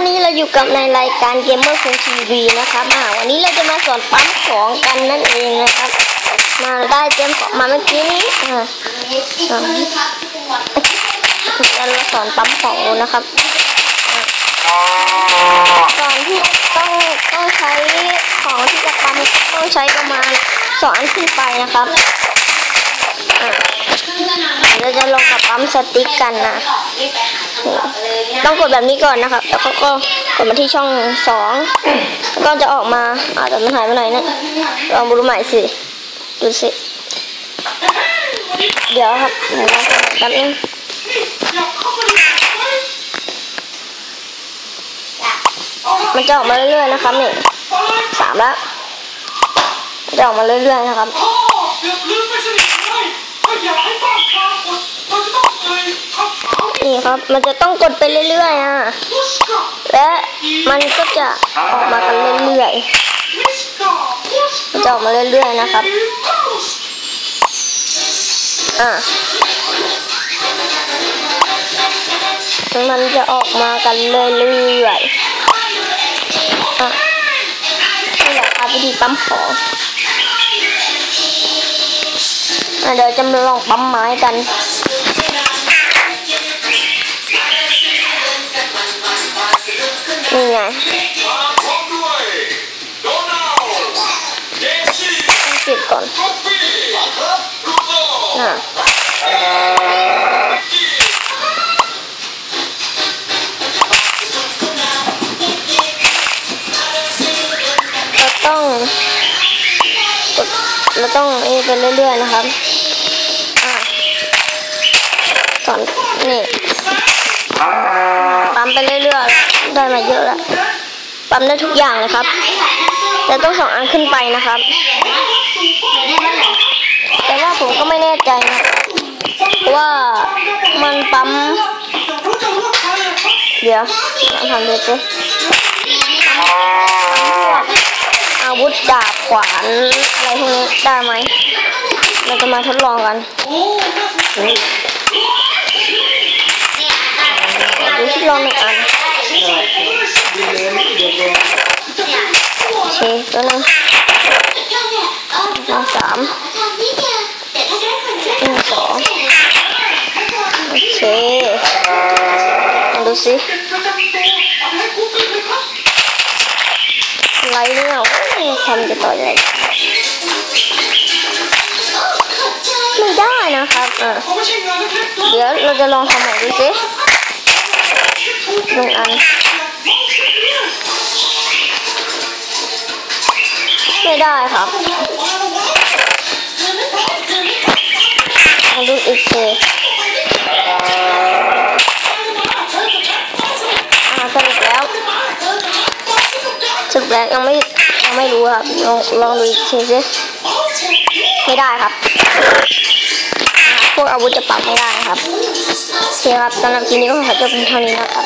วันนี้เราอยู่กับในรายการเกมเมอร์คูทีวีนะครับอ่าวันนี้เราจะมาสอนปั๊มของกันนั่นเองนะครับ มาได้เตรียมของมาเมื่อกี้นี้อ่าอ่าเราสอนปั๊มของนะครับก่อนที่ต้องต้องใช้ของที่จะปั๊มต้องใช้ประมาณสองอันขึ้นไปนะครับ เราจะลงกับปั๊มสติ๊กกันนะ ต้องกดแบบนี้ก่อนนะครับ แล้วก็ก็กดมาที่ช่องสองก็จะออกมาอาจจะมันหายไปไหนนะลองดูใหม่สิดูสิ เดี๋ยวครับเดี๋ยวเราแป๊บนึงมันจะออกมาเรื่อยๆนะครับนี่สามแล้วจะออกมาเรื่อยๆนะครับลืมไปสนิทเลยก็อยากให้ป้าพาอดเราจะต้องเอ่ยคำถาม นี่ครับ มันจะต้องกดไปเรื่อยๆอะ และมันก็จะออกมากันเรื่อยๆมันจะออกมาเรื่อยๆนะครับ อะมันจะออกมากันเรื่อยๆอะนี่แหละครับวิธีปั๊มของเดี๋ยวจะมาลองปั๊มไม้กัน นี่ไงด้วยโดนัลเจซี่ต้องปิดก่อนกอฟฟี่ะเราต้องกดเราต้องนี่ไปเรื่อยๆนะครับ อะสอนนี่ปั๊มไปเรื่อยๆ ได้ มาเยอะแล้วปั๊มได้ทุกอย่างเลยครับ แต่ต้องสองอันขึ้นไปนะครับ แต่ว่าผมก็ไม่แน่ใจนะว่ามันปั๊ม เดี๋ยวลองทำดูสิอาวุธดาบขวานอะไรพวกนี้ได้ไหม เราจะมาทดลองกันอ้น่าสนใจดูทดลองหนึ่งอันโอ เคตัวหนึงลองสามหนึ่งสองโอเคลองดูสิประจำตัวเอาให้กูกินเลยครับอะไรเนี่ยโอ้ยทำจะต่อใหญ่ไม่ได้นะครับอะเขาไม่ใช่งานเล็กๆนะเดี๋ยวเราจะลองทำใหม่ดูสิหนึ่งอัน ไม่ได้ครับมาดูอีกทีอ่าสรุปแล้วสรุปแล้วยังไม่ยังไม่รู้ครับ ลองลองดูอีกทีสิไม่ได้ครับ พวกอาวุธจะปรับไม่ได้ครับโอเคครับสำหรับคลิปนี้ก็ขอจบเพียงเท่านี้นะครับ